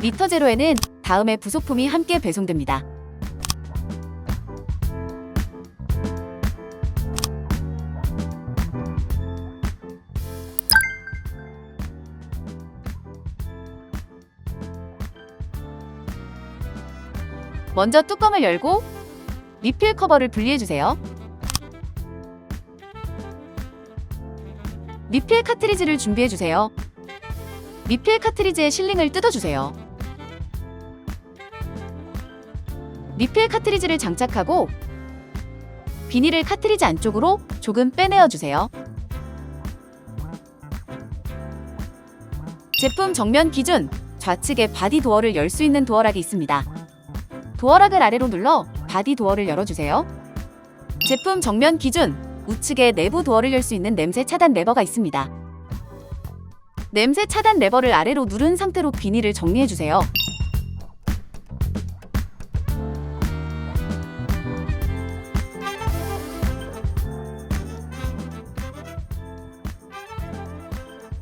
리터 제로에는 다음의 부속품이 함께 배송됩니다. 먼저 뚜껑을 열고 리필 커버를 분리해 주세요. 리필 카트리지를 준비해 주세요. 리필 카트리지의 실링을 뜯어 주세요. 리필 카트리지를 장착하고 비닐을 카트리지 안쪽으로 조금 빼내어 주세요. 제품 정면 기준 좌측에 바디 도어를 열 수 있는 도어락이 있습니다. 도어락을 아래로 눌러 바디 도어를 열어주세요. 제품 정면 기준 우측에 내부 도어를 열 수 있는 냄새 차단 레버가 있습니다. 냄새 차단 레버를 아래로 누른 상태로 비닐을 정리해 주세요.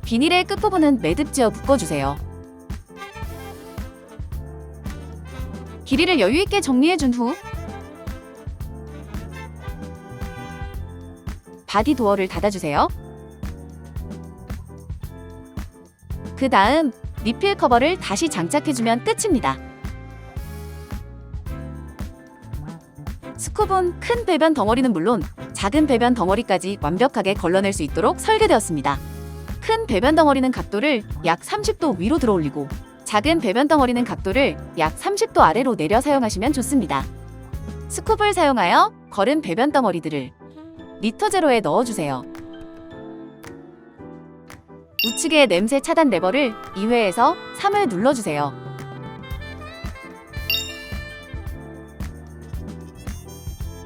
비닐의 끝부분은 매듭지어 묶어주세요. 길이를 여유 있게 정리해 준 후 바디 도어를 닫아주세요. 그 다음 리필 커버를 다시 장착해주면 끝입니다. 스쿱은 큰 배변 덩어리는 물론 작은 배변 덩어리까지 완벽하게 걸러낼 수 있도록 설계되었습니다. 큰 배변 덩어리는 각도를 약 30도 위로 들어 올리고 작은 배변 덩어리는 각도를 약 30도 아래로 내려 사용하시면 좋습니다. 스쿱을 사용하여 거른 배변 덩어리들을 리터 제로에 넣어주세요. 우측의 냄새 차단 레버를 2회에서 3회 눌러주세요.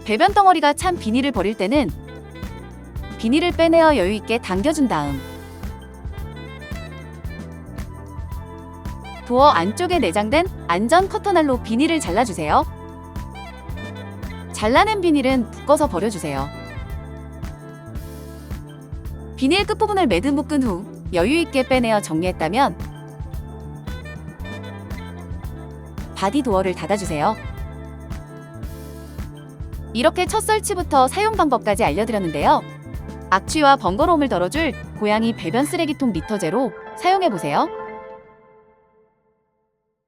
배변 덩어리가 찬 비닐을 버릴 때는 비닐을 빼내어 여유 있게 당겨준 다음 도어 안쪽에 내장된 안전 커터날로 비닐을 잘라주세요. 잘라낸 비닐은 묶어서 버려주세요. 비닐 끝부분을 매듭 묶은 후 여유 있게 빼내어 정리했다면 바디 도어를 닫아주세요. 이렇게 첫 설치부터 사용 방법까지 알려드렸는데요. 악취와 번거로움을 덜어줄 고양이 배변 쓰레기통 리터 제로 사용해보세요.